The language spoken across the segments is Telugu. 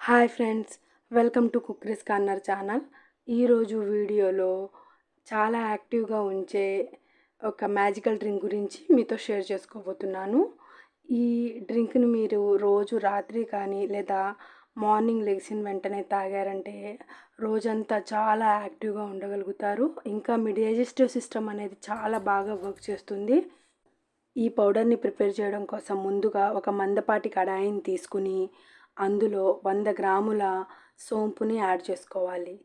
Hi friends welcome to cookery's corner channel. ఈరోజు వీడియోలో చాలా యాక్టివ్గా ఉంచే ఒక మ్యాజికల్ డ్రింక్ గురించి మీతో షేర్ చేసుకోబోతున్నాను. ఈ డ్రింక్ని మీరు రోజు రాత్రి కానీ లేదా మార్నింగ్ లెగిసిన వెంటనే తాగారంటే రోజంతా చాలా యాక్టివ్గా ఉండగలుగుతారు. ఇంకా మీ డైజెస్టివ్ సిస్టమ్ అనేది చాలా బాగా వర్క్ చేస్తుంది. ఈ పౌడర్ని ప్రిపేర్ చేయడం కోసం ముందుగా ఒక మందపాటి కడాయిని తీసుకుని అందులో వంద గ్రాముల సోంపుని యాడ్ చేసుకోవాలి.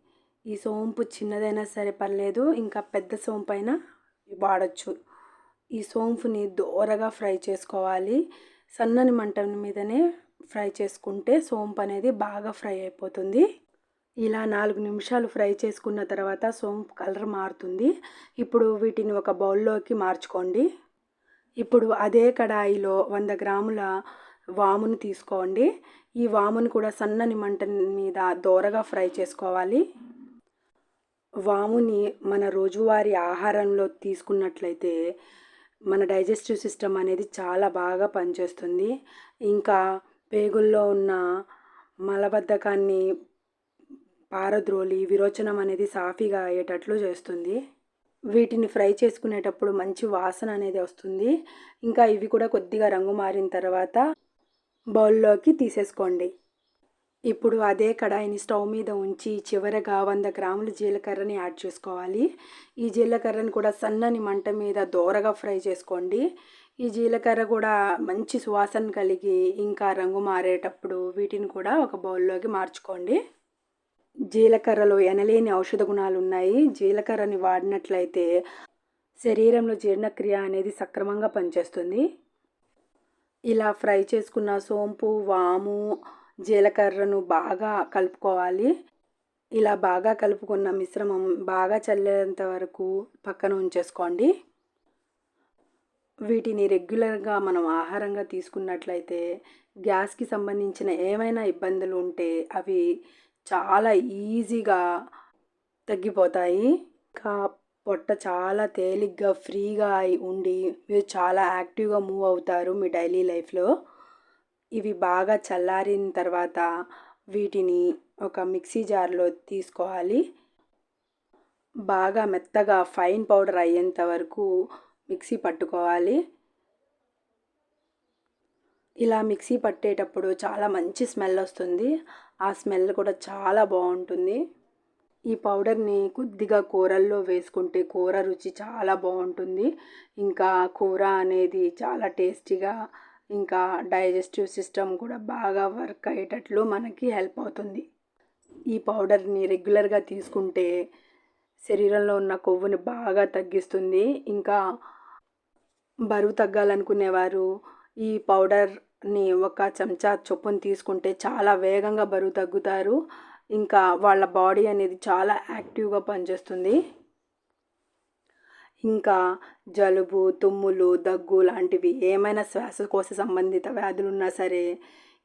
ఈ సోంపు చిన్నదైనా సరే పర్లేదు ఇంకా పెద్ద సోంపు అయినా వాడచ్చు. ఈ సోంపుని దోరగా ఫ్రై చేసుకోవాలి. సన్నని మంట మీదనే ఫ్రై చేసుకుంటే సోంపు అనేది బాగా ఫ్రై అయిపోతుంది. ఇలా నాలుగు నిమిషాలు ఫ్రై చేసుకున్న తర్వాత సోంపు కలర్ మారుతుంది. ఇప్పుడు వీటిని ఒక బౌల్లోకి మార్చుకోండి. ఇప్పుడు అదే కడాయిలో వంద గ్రాముల వాముని తీసుకోండి. ఈ వాముని కూడా సన్నని మంట మీద దోరగా ఫ్రై చేసుకోవాలి. వాముని మన రోజువారీ ఆహారంలో తీసుకున్నట్లయితే మన డైజెస్టివ్ సిస్టమ్ అనేది చాలా బాగా పనిచేస్తుంది. ఇంకా పేగుల్లో ఉన్న మలబద్ధకాన్ని పారద్రోలి విరోచనం అనేది సాఫీగా అయ్యేటట్లు చేస్తుంది. వీటిని ఫ్రై చేసుకునేటప్పుడు మంచి వాసన అనేది వస్తుంది. ఇంకా ఇవి కూడా కొద్దిగా రంగు మారిన తర్వాత బౌల్లోకి తీసేసుకోండి. ఇప్పుడు అదే కడాయిని స్టవ్ మీద ఉంచి చివరగా వంద గ్రాముల జీలకర్రని యాడ్ చేసుకోవాలి. ఈ జీలకర్రని కూడా సన్నని మంట మీద దోరగా ఫ్రై చేసుకోండి. ఈ జీలకర్ర కూడా మంచి సువాసన కలిగి ఇంకా రంగు మారేటప్పుడు వీటిని కూడా ఒక బౌల్లోకి మార్చుకోండి. జీలకర్రలో ఎనలేని ఔషధ గుణాలు ఉన్నాయి. జీలకర్రని వాడినట్లయితే శరీరంలో జీర్ణక్రియ అనేది సక్రమంగా పనిచేస్తుంది. ఇలా ఫ్రై చేసుకున్న సోంపు వాము జీలకర్రను బాగా కలుపుకోవాలి. ఇలా బాగా కలుపుకున్న మిశ్రమం బాగా చల్లేంత వరకు పక్కన ఉంచేసుకోండి. వీటిని రెగ్యులర్గా మనం ఆహారంగా తీసుకున్నట్లయితే గ్యాస్కి సంబంధించిన ఏమైనా ఇబ్బందులు ఉంటే అవి చాలా ఈజీగా తగ్గిపోతాయి. ఇంకా పొట్ట చాలా తేలిగ్గా ఫ్రీగా ఉండి మీరు చాలా యాక్టివ్గా మూవ్ అవుతారు మీ డైలీ లైఫ్లో. ఇవి బాగా చల్లారిన తర్వాత వీటిని ఒక మిక్సీ జార్లో తీసుకోవాలి. బాగా మెత్తగా ఫైన్ పౌడర్ అయ్యేంత వరకు మిక్సీ పట్టుకోవాలి. ఇలా మిక్సీ పట్టేటప్పుడు చాలా మంచి స్మెల్ వస్తుంది. ఆ స్మెల్ కూడా చాలా బాగుంటుంది. ఈ పౌడర్ని కొద్దిగా కూరల్లో వేసుకుంటే కూర రుచి చాలా బాగుంటుంది. ఇంకా కూర అనేది చాలా టేస్టీగా ఇంకా డైజెస్టివ్ సిస్టమ్ కూడా బాగా వర్క్ అయ్యేటట్లు మనకి హెల్ప్ అవుతుంది. ఈ పౌడర్ని రెగ్యులర్గా తీసుకుంటే శరీరంలో ఉన్న కొవ్వుని బాగా తగ్గిస్తుంది. ఇంకా బరువు తగ్గాలనుకునేవారు ఈ పౌడర్ని ఒక చెంచా చొప్పున తీసుకుంటే చాలా వేగంగా బరువు తగ్గుతారు. ఇంకా వాళ్ళ బాడీ అనేది చాలా యాక్టివ్గా పనిచేస్తుంది. ఇంకా జలుబు తుమ్ములు దగ్గు లాంటివి ఏమైనా శ్వాసకోశ సంబంధిత వ్యాధులు ఉన్నా సరే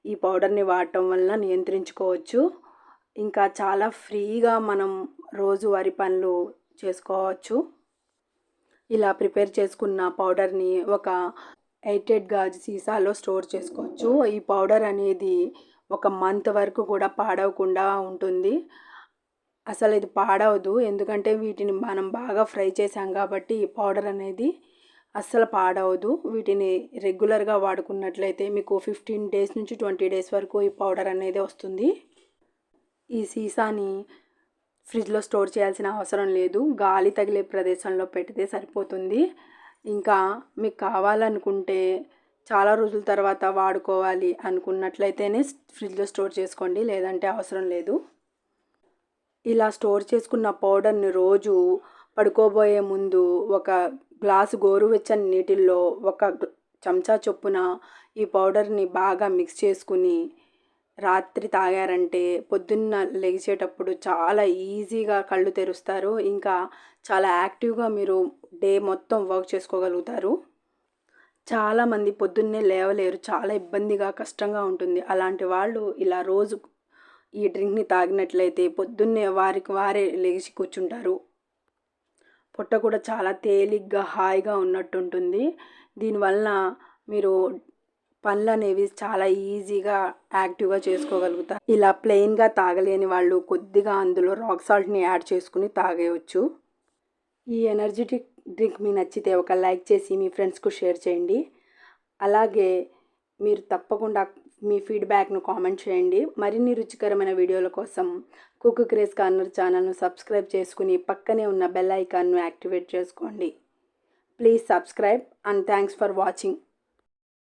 ఈ పౌడర్ని వాడటం వల్ల నియంత్రించుకోవచ్చు. ఇంకా చాలా ఫ్రీగా మనం రోజువారి పనులు చేసుకోవచ్చు. ఇలా ప్రిపేర్ చేసుకున్న పౌడర్ని ఒక ఎయిటెడ్ గాజు సీసాలో స్టోర్ చేసుకోవచ్చు. ఈ పౌడర్ అనేది ఒక మంత్ వరకు కూడా పాడవకుండా ఉంటుంది. అసలు ఇది పాడవదు. ఎందుకంటే వీటిని మనం బాగా ఫ్రై చేసాం కాబట్టి ఈ పౌడర్ అనేది అస్సలు పాడవదు. వీటిని రెగ్యులర్గా వాడుకున్నట్లయితే మీకు ఫిఫ్టీన్ డేస్ నుంచి ట్వంటీ డేస్ వరకు ఈ పౌడర్ అనేది వస్తుంది. ఈ సీసాని ఫ్రిడ్జ్లో స్టోర్ చేయాల్సిన అవసరం లేదు. గాలి తగిలే ప్రదేశంలో పెడితే సరిపోతుంది. ఇంకా మీకు కావాలనుకుంటే చాలా రోజుల తర్వాత వాడుకోవాలి అనుకున్నట్లయితేనే ఫ్రిడ్జ్లో స్టోర్ చేసుకోండి లేదంటే అవసరం లేదు. ఇలా స్టోర్ చేసుకున్న పౌడర్ని రోజు పడుకోబోయే ముందు ఒక గ్లాసు గోరువెచ్చని నీటిల్లో ఒక చెంచా చొప్పున ఈ పౌడర్ని బాగా మిక్స్ చేసుకుని రాత్రి తాగారంటే పొద్దున్న లెగిసేటప్పుడు చాలా ఈజీగా కళ్ళు తెరుస్తారు. ఇంకా చాలా యాక్టివ్గా మీరు డే మొత్తం వర్క్ చేసుకోగలుగుతారు. చాలామంది పొద్దున్నే లేవలేరు. చాలా ఇబ్బందిగా కష్టంగా ఉంటుంది. అలాంటి వాళ్ళు ఇలా రోజు ఈ డ్రింక్ని తాగినట్లయితే పొద్దున్నే వారికి వారే లేచి కూర్చుంటారు. పొట్ట కూడా చాలా తేలిగ్గా హాయిగా ఉన్నట్టు ఉంటుంది దీనివల్ల మీరు పనులు అనేవి చాలా ఈజీగా యాక్టివ్గా చేసుకోగలుగుతారు. ఇలా ప్లెయిన్గా తాగలేని వాళ్ళు కొద్దిగా అందులో రాక్ సాల్ట్ని యాడ్ చేసుకుని తాగేయచ్చు. ఈ ఎనర్జెటిక్ డ్రింక్ మీ నచ్చితే ఒక లైక్ చేసి మీ ఫ్రెండ్స్కు షేర్ చేయండి. అలాగే మీరు తప్పకుండా మీ ఫీడ్బ్యాక్ను కామెంట్ చేయండి. మరిన్ని రుచికరమైన వీడియోల కోసం కుక్ క్రేజ్ కార్నర్ ఛానల్ను సబ్స్క్రైబ్ చేసుకుని పక్కనే ఉన్న బెల్ ఐకాన్ను యాక్టివేట్ చేసుకోండి. Please subscribe and thanks for watching.